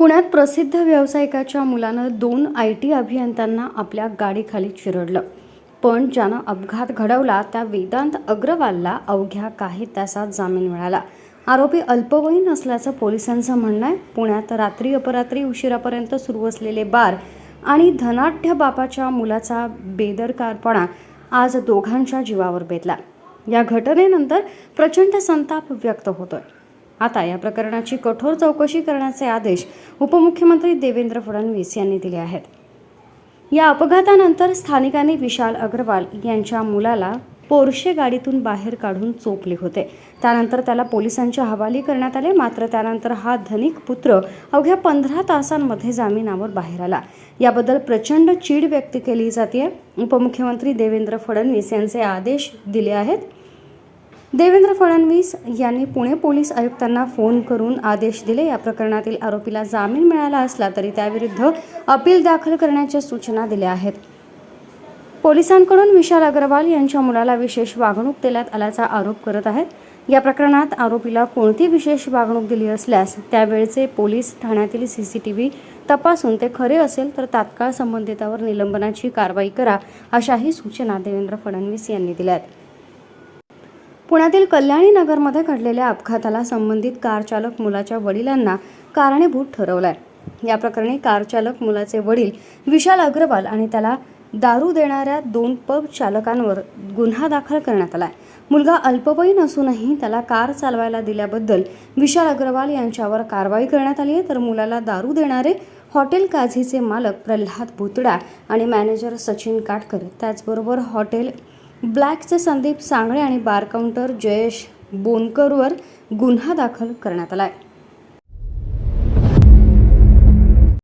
पुण्यात प्रसिद्ध व्यावसायिकाच्या मुलानं दोन आय टी अभियंत्यांना आपल्या गाडीखाली चिरडलं. पण ज्यानं अपघात घडवला त्या वेदांत अग्रवालला अवघ्या काही तासात जामीन मिळाला. आरोपी अल्पवयीन असल्याचं पोलिसांचं म्हणणं आहे. पुण्यात रात्री अपरात्री उशिरापर्यंत सुरू असलेले बार आणि धनाढ्य बापाच्या मुलाचा बेदरकारपणा आज दोघांच्या जीवावर बेतला. या घटनेनंतर प्रचंड संताप व्यक्त होतोय. आता या प्रकरणाची कठोर चौकशी करण्याचे आदेश उपमुख्यमंत्री देवेंद्र फडणवीस यांनी दिले आहेत. या अपघातानंतर स्थानिकांनी विशाल अग्रवाल यांच्या मुलाला पोर्शे गाडीतून बाहेर काढून चोपले होते. त्यानंतर त्याला पोलिसांच्या हवाली करण्यात आले मात्र त्यानंतर हा धनिक पुत्र अवघ्या पंधरा तासांमध्ये जामिनावर बाहेर आला. याबद्दल प्रचंड चीड व्यक्त केली जाते उपमुख्यमंत्री देवेंद्र फडणवीस यांचे आदेश दिले आहेत. देवेंद्र फडणवीस यांनी पुणे पोलीस आयुक्तांना फोन करून आदेश दिले. या प्रकरणातील आरोपीला जामीन मिळाला असला तरी त्याविरुद्ध अपील दाखल करण्याच्या सूचना दिल्या आहेत. पोलिसांकडून विशाल अग्रवाल यांच्या मुलाला विशेष वागणूक देण्यात आल्याचा आरोप करत आहेत. या प्रकरणात आरोपीला कोणती विशेष वागणूक दिली असल्यास त्यावेळचे पोलीस ठाण्यातील सी सी टी व्ही तपासून ते खरे असेल तर तात्काळ संबंधितावर निलंबनाची कारवाई करा अशाही सूचना देवेंद्र फडणवीस यांनी दिल्या आहेत पुण्यातील कल्याणी नगरमध्ये घडलेल्या अपघाताला संबंधित कारचालक मुलाच्या वडिलांना कारणीभूत ठरवलाय. या प्रकरणी कारचालक मुलाचे वडील विशाल अग्रवाल आणि त्याला दारू देणाऱ्या दोन पब चालकांवर गुन्हा दाखल करण्यात आलाय. मुलगा अल्पवयीन असूनही त्याला कार चालवायला दिल्याबद्दल विशाल अग्रवाल यांच्यावर कारवाई करण्यात आली आहे. तर मुलाला दारू देणारे हॉटेल काझीचे मालक प्रल्हाद भुतडा आणि मॅनेजर सचिन काटकर त्याचबरोबर हॉटेल ब्लॅकचे संदीप सांगळे आणि बार काउंटर जयेश बोनकरवर गुन्हा दाखल करण्यात आला आहे